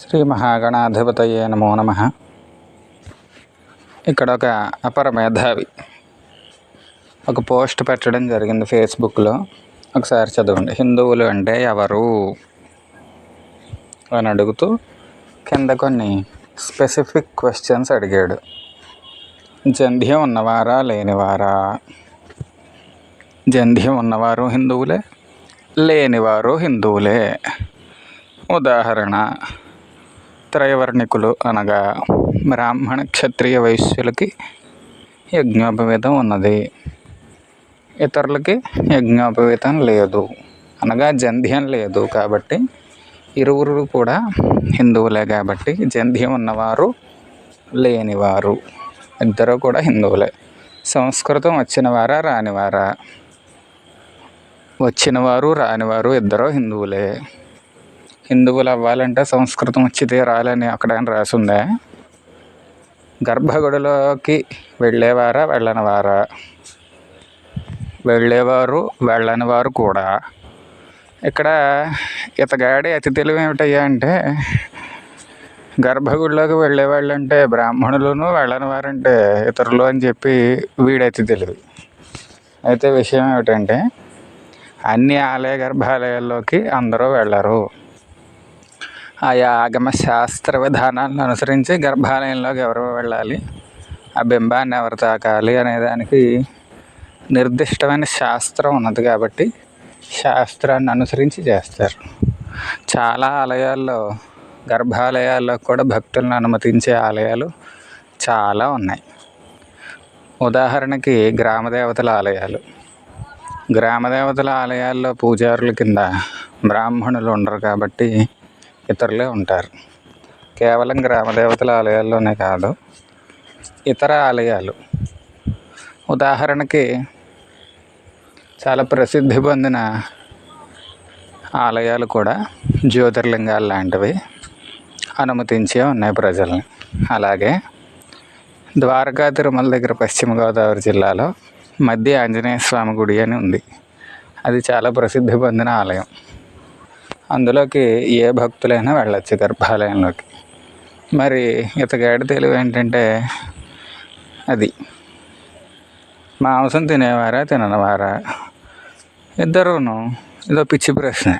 శ్రీ మహాగణాధిపతయే నమో నమ. ఇక్కడ ఒక అపర మేధావి. ఒక పోస్ట్ పెట్టడం జరిగింది ఫేస్బుక్లో. ఒకసారి చదవండి. హిందువులు అంటే ఎవరు? అని అడుగుతూ కింద కొన్ని స్పెసిఫిక్ క్వశ్చన్స్ అడిగాడు. జంధ్యం ఉన్నవారా లేనివారా? జంధ్యం ఉన్నవారు హిందువులే లేనివారు హిందువులే. ఉదాహరణ త్రయవర్ణికులు అనగా బ్రాహ్మణ క్షత్రియ వైశ్యులకి యజ్ఞోపవేతం ఉన్నది. ఇతరులకి యజ్ఞోపవేతం లేదు. అనగా జంధ్యం లేదు కాబట్టి ఇరువురు కూడా హిందువులే కాబట్టి జంధ్యం ఉన్నవారు లేనివారు. ఇద్దరు కూడా హిందువులే. సంస్కృతం వచ్చినవారా రానివారా? వచ్చినవారు రానివారు ఇద్దరు హిందువులే. హిందువులు అవ్వాలంటే సంస్కృతం వచ్చి తీరాలని అక్కడ రాసిందే. గర్భగుడిలోకి వెళ్ళేవారా వెళ్ళనివారా? వెళ్ళేవారు వెళ్ళని వారు కూడా. ఇక్కడ ఇతగాడి అతి తెలివి ఏమిటయ్యా అంటే గర్భగుడిలోకి వెళ్ళేవాళ్ళు అంటే బ్రాహ్మణులను వెళ్ళని వారంటే ఇతరులు అని చెప్పి వీడి అతి తెలివి. అయితే విషయం ఏమిటంటే అన్ని ఆలయ గర్భాలయాల్లోకి అందరూ వెళ్ళరు. ఆయా ఆగమ శాస్త్ర విధానాలను అనుసరించి గర్భాలయంలోకి ఎవరు వెళ్ళాలి? ఆ బింబాన్ని ఎవరు తాకాలి అనే దానికి నిర్దిష్టమైన శాస్త్రం ఉన్నది కాబట్టి శాస్త్రాన్ని అనుసరించి చేస్తారు. చాలా ఆలయాల్లో గర్భాలయాల్లో కూడా భక్తులను అనుమతించే ఆలయాలు చాలా ఉన్నాయి. ఉదాహరణకి గ్రామ దేవతల ఆలయాలు. గ్రామ దేవతల ఆలయాల్లో పూజారుల కింద బ్రాహ్మణులు ఉండరు కాబట్టి ఇతరులే ఉంటారు. కేవలం గ్రామదేవతల ఆలయాల్లోనే కాదు ఇతర ఆలయాలు. ఉదాహరణకి చాలా ప్రసిద్ధి పొందిన ఆలయాలు కూడా జ్యోతిర్లింగాలు లాంటివి అనుమతించే ఉన్నాయి ప్రజల్ని. అలాగే ద్వారకా తిరుమల దగ్గర పశ్చిమ గోదావరి జిల్లాలో మధ్య ఆంజనేయ స్వామి గుడి అని ఉంది. అది చాలా ప్రసిద్ధి పొందిన ఆలయం. అందులోకి ఏ భక్తులైనా వెళ్ళొచ్చు గర్భాలయంలోకి. మరి ఇతగాడి తెలివి ఏంటంటే అది. మాంసం తినేవారా తిననివారా? ఇద్దరును ఇదో పిచ్చి ప్రశ్న.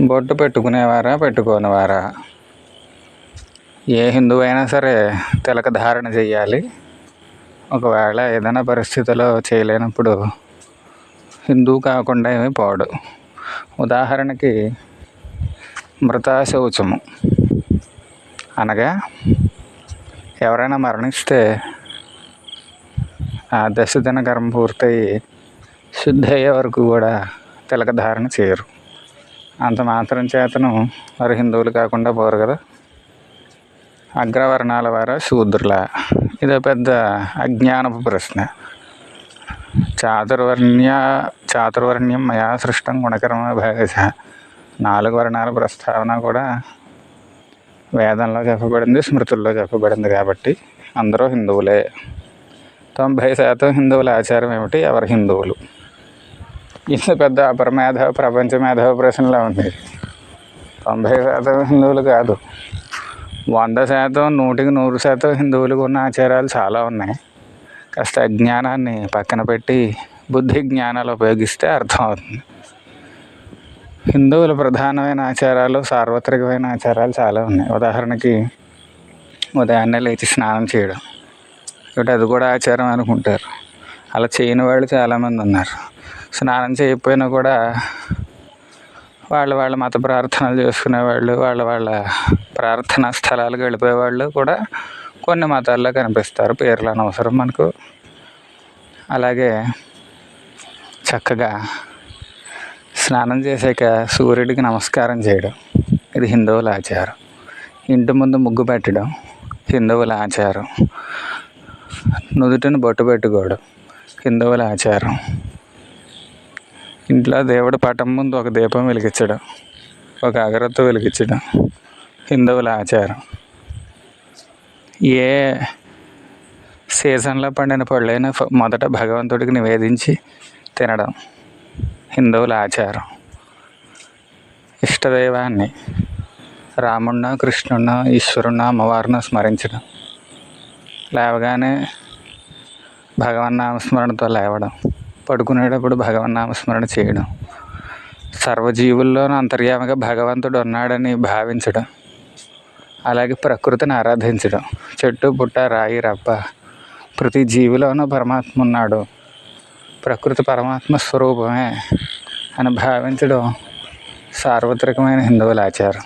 బొట్టు పెట్టుకునేవారా పెట్టుకోనివారా? ఏ హిందువైనా సరే తిలక ధారణ చేయాలి ఒకవేళ ఏదైనా పరిస్థితిలో చేయలేనప్పుడు హిందువు కాకుండా ఏమీ పోడు. ఉదాహరణకి మృతా శౌచము అనగా ఎవరైనా మరణిస్తే ఆ దశదిన కర్మ పూర్తయి శుద్ధి అయ్యే వరకు కూడా తిలక ధారణ చేయరు. అంత మాత్రం చేతను మరి హిందువులు కాకుండా పోరు కదా. అగ్రవర్ణాల వారా శూద్రుల. ఇదో పెద్ద అజ్ఞానపు ప్రశ్న. చాతుర్వర్ణ్య చాతుర్వర్ణ్యం మయా సృష్టం గుణకర్మ భాగశ నాలుగు వర్ణాల ప్రస్తావన కూడా వేదంలో చెప్పబడింది స్మృతుల్లో చెప్పబడింది కాబట్టి అందరూ హిందువులే. తొంభై శాతం హిందువుల ఆచారం ఏమిటి? ఎవరు హిందువులు? ఇంత పెద్ద అపరమేధ ప్రపంచ మేధావ ప్రశ్నలా ఉంది తొంభై శాతం హిందువులు కాదు. వంద శాతం నూటికి నూరు శాతం హిందువులకు ఉన్న ఆచారాలు చాలా ఉన్నాయి. కాస్త అజ్ఞానాన్ని పక్కన పెట్టి బుద్ధి జ్ఞానాలు ఉపయోగిస్తే అర్థమవుతుంది. హిందువుల ప్రధానమైన ఆచారాలు సార్వత్రికమైన ఆచారాలు చాలా ఉన్నాయి. ఉదాహరణకి ఉదయాన్నే లేచి స్నానం చేయడం. కాబట్టి అది కూడా ఆచారం అనుకుంటారు. అలా చేయని వాళ్ళు చాలామంది ఉన్నారు. స్నానం చేయకపోయినా కూడా వాళ్ళ వాళ్ళ మత ప్రార్థనలు చేసుకునే వాళ్ళు వాళ్ళ వాళ్ళ ప్రార్థనా స్థలాలకు వెళ్ళిపోయేవాళ్ళు కూడా కొన్ని మతాల్లో కనిపిస్తారు పేర్లు అనవసరం మనకు. అలాగే చక్కగా స్నానం చేసాక సూర్యుడికి నమస్కారం చేయడం. ఇది హిందువుల ఆచారం. ఇంటి ముందు ముగ్గు పెట్టడం హిందువుల ఆచారం. నుదుటిని బొట్టు పెట్టుకోవడం హిందువుల ఆచారం. ఇంట్లో దేవుడి పటం ముందు ఒక దీపం వెలిగించడం ఒక అగరత్తు వెలిగించడం హిందువుల ఆచారం. ఏ సీజన్లో పండిన పళ్ళైనా మొదట భగవంతుడికి నివేదించి తినడం. హిందువుల ఆచారం. ఇష్టదైవాన్ని రాముడిన కృష్ణుడిన ఈశ్వరున్న అమ్మవారిని స్మరించడం. లేవగానే భగవన్నామస్మరణతో లేవడం. పడుకునేటప్పుడు భగవన్నామస్మరణ చేయడం. సర్వజీవుల్లోనూ అంతర్యామిగా భగవంతుడు ఉన్నాడని భావించడం. అలాగే ప్రకృతిని ఆరాధించడం. చెట్టు పుట్ట రాయి రప్ప ప్రతి జీవిలోనూ పరమాత్మ ఉన్నాడు. ప్రకృతి పరమాత్మ స్వరూపమే అని భావించడం సార్వత్రికమైన హిందువుల ఆచారం.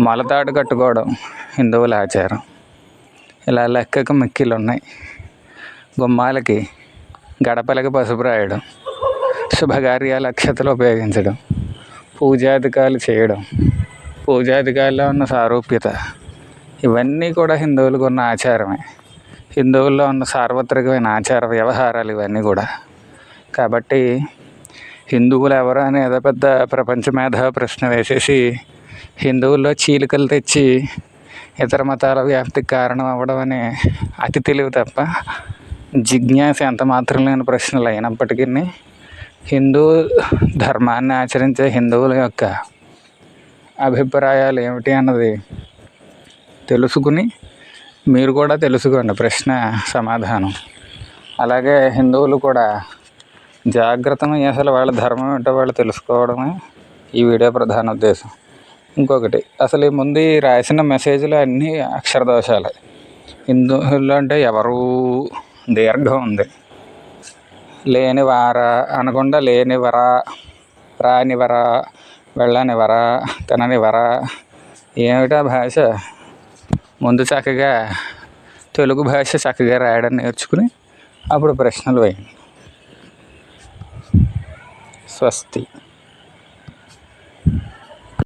మొలతాడు కట్టుకోవడం హిందువుల ఆచారం. ఇలా లెక్కకు మిక్కిలు ఉన్నాయి గుమ్మాలకి గడపలకి పసుపు రాయడం శుభకార్యాల అక్షతలు ఉపయోగించడం పూజాధికాలు చేయడం పూజాధికారిలో ఉన్న సారూప్యత. ఇవన్నీ కూడా హిందువులకు ఉన్న ఆచారమే. హిందువుల్లో ఉన్న సార్వత్రికమైన ఆచార వ్యవహారాలు ఇవన్నీ కూడా. కాబట్టి హిందువులు ఎవరు అని ఏదో పెద్ద ప్రపంచ మేధా ప్రశ్న వేసేసి హిందువుల్లో చీలికలు తెచ్చి ఇతర మతాల వ్యాప్తికి కారణం అవ్వడం అనే అతి తెలివి తప్ప జిజ్ఞాస ఎంత మాత్రం లేని ప్రశ్నలు అయినప్పటికీ హిందూ ధర్మాన్ని ఆచరించే హిందువుల యొక్క అభిప్రాయాలు ఏమిటి అన్నది తెలుసుకుని మీరు కూడా తెలుసుకోండి ప్రశ్న సమాధానం. అలాగే హిందువులు కూడా జాగ్రత్తను అసలు వాళ్ళ ధర్మం ఏంటో వాళ్ళు తెలుసుకోవడమే ఈ వీడియో ప్రధాన ఉద్దేశం. ఇంకొకటి అసలు ఈ ముందు రాసిన మెసేజ్లు అన్నీ అక్షరదోషాలే. హిందువుల్లో అంటే ఎవరు దీర్ఘం ఉంది. లేనివారా అనకుండా లేనివరా రానివరా వెళ్ళనివరా తిననివరా ఏమిటా భాష ముందు చక్కగా తెలుగు భాష చక్కగా రాయడం నేర్చుకుని అప్పుడు ప్రశ్నలు వేయండి స్వస్తి